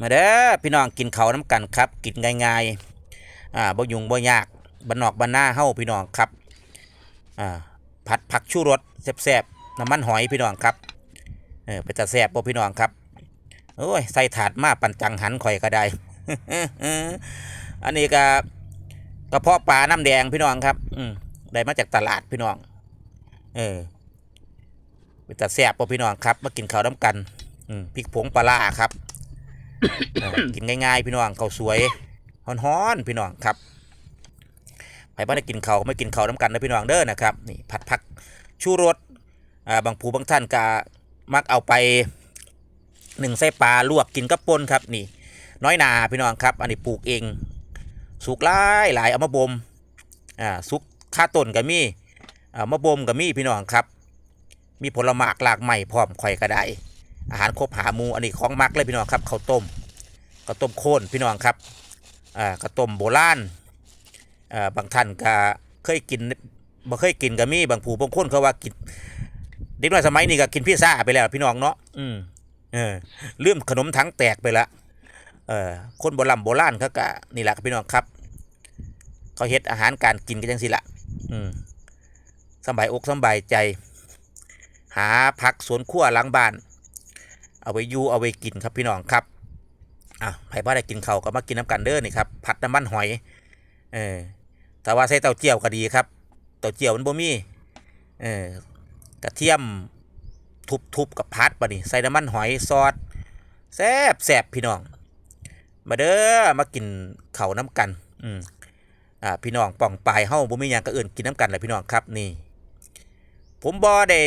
มาเด้อพี่น้องกินเขาน้ำกันครับ กินง่ายๆอ่าบ่ยุงบ่ยากบ้านนอกบ้านหน้าเฮ้าพี่น้องครับอ่าผัดผักชูรสแซ่บๆน้ำมันหอยพี่น้องครับเออไปตาแซ่บบ่พี่น้องครับโอ้ยใส่ถาดมาปั่นจังหันข่อยก็ได้อันนี้ก็กระเพาะปลาน้ำแดงพี่น้องครับ อืมได้มาจากตลาดพี่น้อง เออไปตาแซ่บบ่พี่น้องครับ มากินข้าวน้ำกันอืมพริกผงปลาครับ กินง่ายๆ พี่น้องข้าวสวยฮ้อนๆพี่น้องครับไปบ้านได้กินเขาไม่กินเขาน้ำกันนะพี่น้องเด้อนะครับนี่ผัดผักชูรสอ่าบางผู้บางท่านก็มักเอาไปหนึ่งไส้ปลาลวกกินกับปนครับนี่ น้อยนาพี่น้องครับ อันนี้ปลูกเอง สุกหลายหลายเอามาบ่มอ่าสุกค่าต้นก็มีเอามาบ่มก็มีพี่น้องครับ มีผลไม้หลากใหม่พร้อมข่อยก็ได้ อาหารครบหาหมูอันนี้ของมักเลยพี่น้องครับข้าวต้มข้าวต้มโคนพี่น้องครับอ่าข้าวต้มโบราณอ่าบางท่านก็เคยกินบ่เคยกินก็มีบางผู้บางคนเขาว่ากินเด็กน้อยสมัยนี้ก็กินพิซซ่าไปแล้วพี่น้องเนาะอืมเออลืมขนมถังแตกไปละเออคนโบราณโบราณเขาก็นี่แหละพี่น้องครับ เขาเฮ็ดอาหารการกินกันจังสิละอืมสบายอกสบายใจ หาผักสวนครัวหลังบ้าน เอาไว้ยูเอาไว้กินครับพี่น้องครับอะไผ่บ้าได้กินเขาก็มากินน้ำกันเด้อนี่ครับผัดน้ำมันหอยเออแต่ว่าใส่เต้าเจี้ยวก็ดีครับเต้าเจี้ยวมันบ่มีเออกระเทียมทุบๆกับพัดปะนี่ใส่น้ำมันหอยซอสแซ่บแซ่บพี่น้อง มาเด้อมากินเขาน้ำกันอืมอ่าพี่น้องป่องปลายเฮ้าบ่มีหยังก็เอื่นกินน้ำกันเลยพี่น้องครับนี่ ผมบ่ได้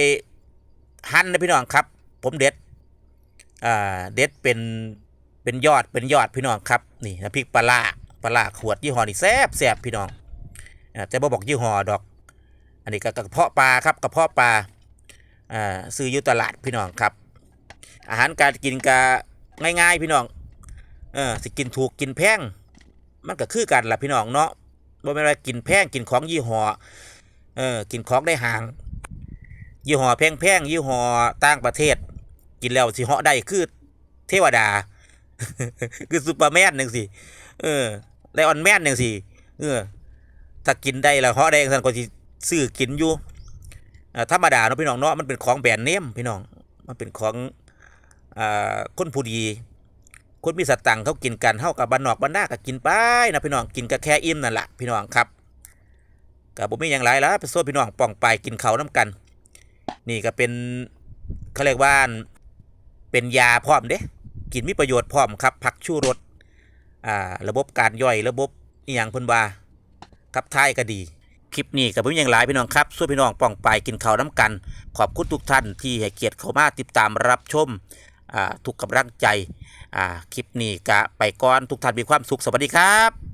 หั่นนะพี่น้องครับ ผมเด็ด อ่าเด็ดเป็นเป็นยอดเป็นยอดพี่น้องครับนี่น้ำพริกปลาปลาขวดยี่ห้อนี่แซ่บแซ่บพี่น้องอ่าแต่บ่บอกยี่ห้อดอก อันนี้ก็กระเพาะปลาครับกระเพาะปลาอ่าซื้ออยู่ตลาดพี่น้องครับ อาหารการกินก็ง่าย ๆ พี่น้องเออสิกินถูกกินแพงมันก็คือกันล่ะพี่น้องเนาะบ่แม่นว่ากินแพงกินของยี่ห้อเออกินของได้ห่าง ยี่ห้อแพงๆยี่ห้อต่างประเทศ กินแล้วสิเหาะได้คือเทวดา คือซูเปอร์แมนหนึ่งสิเออไลออนแมนหนึ่งสิเออถ้ากินได้แล้วเหาะได้สันก็สิซื้อกินอยู่ธรรมดาเนาะพี่น้องเนาะมันเป็นของแบรนด์เนมพี่น้องมันเป็นของอคนผู้ดีคนมีสตังค์เขากินกันเท่ากับบ้านนอกบ้านนาก็กินไปนะพี่น้องกินก็แค่อิ่มนั่นแหละพี่น้องครับกับผมมีอย่างไรแล้วไปโซ่พี่น้องป่องไปกินเขาน้ำกัน นี่ก็เป็นเขาเรียกว่า เป็นยาพร้อมเด้กินมีประโยชน์พร้อมครับผักชูรสอ่าระบบการย่อยระบบอหย่างเพิ่นว่ากับท้ายก็ดี คลิปนี้กับผมอย่างหลายพี่น้องครับส่วนพี่น้องป่องไปกินข้าวน้ำกัน ขอบคุณทุกท่านที่ให้เกียรติเข้ามาติดตามรับชมอ่าทุกกำลังใจอ่าคลิปนี้กะไปก่อนทุกท่านมีความสุขสวัสดีครับ